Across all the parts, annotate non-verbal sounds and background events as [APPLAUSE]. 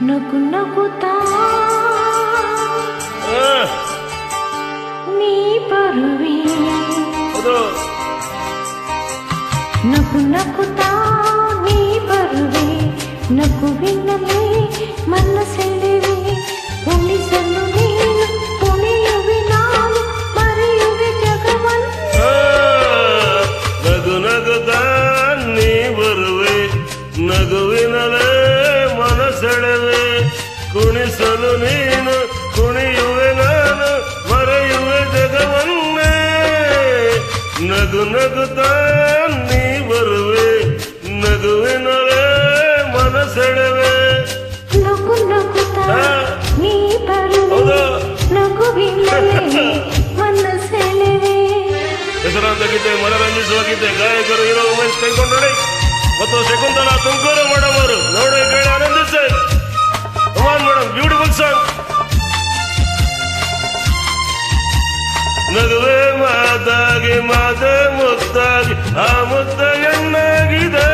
నగు నగుతా నీ పరువి. నగు నగుతా నీ పరువి. నగు విన్నలే నగు వినలే ಕುಣಿಸಲು ನೀನು ಕುಣಿಯುವೆ ನಾನು ಮರೆಯುವೆ ಜಗವನ್ನೇ. ನಗು ನಗುತ್ತ ನೀ ಬರುವೆ ನಗುವಿನಲೇ ಮನಸೆಳೆವೆ. ನಗು ನಗುತ್ತಾ ನೀ ಬರುವೆ ಹೌದು. ನಗುವಿನಲ್ಲಿ ಹೆಸರಾಂತ ಗೀತೆ ಮನರಂಜಿಸುವ ಗೀತೆ ಗಾಯಕರು ಇರೋ ಉಮೇಶ್ ಕೈಕೊಂಡಳಿ ಮತ್ತು ಶಕುಂತಲಾ ತುಮಕೂರು ಮಾಡವರು. ನೋಡಿ ಕೇಳಿ. ನಗುವೆ ಮಾತಾಗಿ ಮಾತೆ ಮುತ್ತಾಗಿ ಆ ಮುತ್ತ ಎಣ್ಣಾಗಿದೆ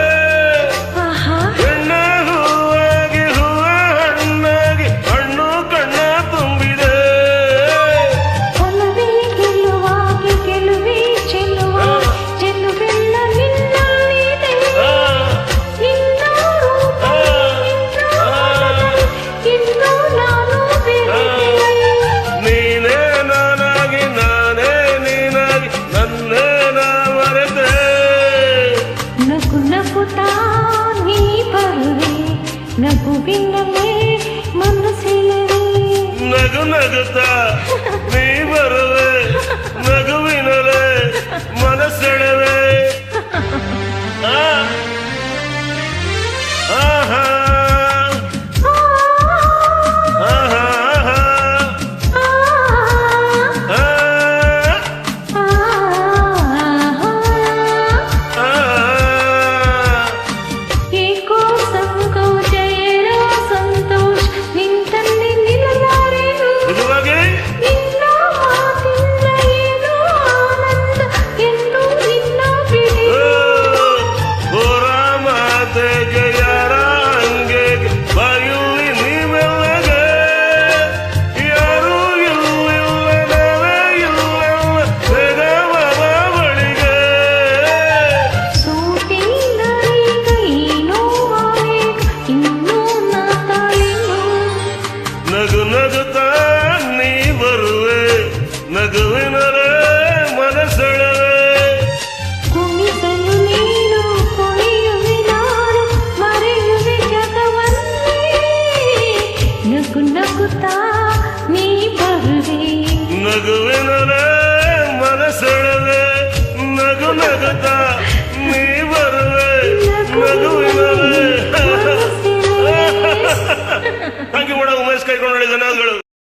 నగు విన్నలే నగు నగుతా. [LAUGHS] ನಗು ನಗುತ್ತಾ ನೀ ಬರುವೆ ನಗುವಿನರೇ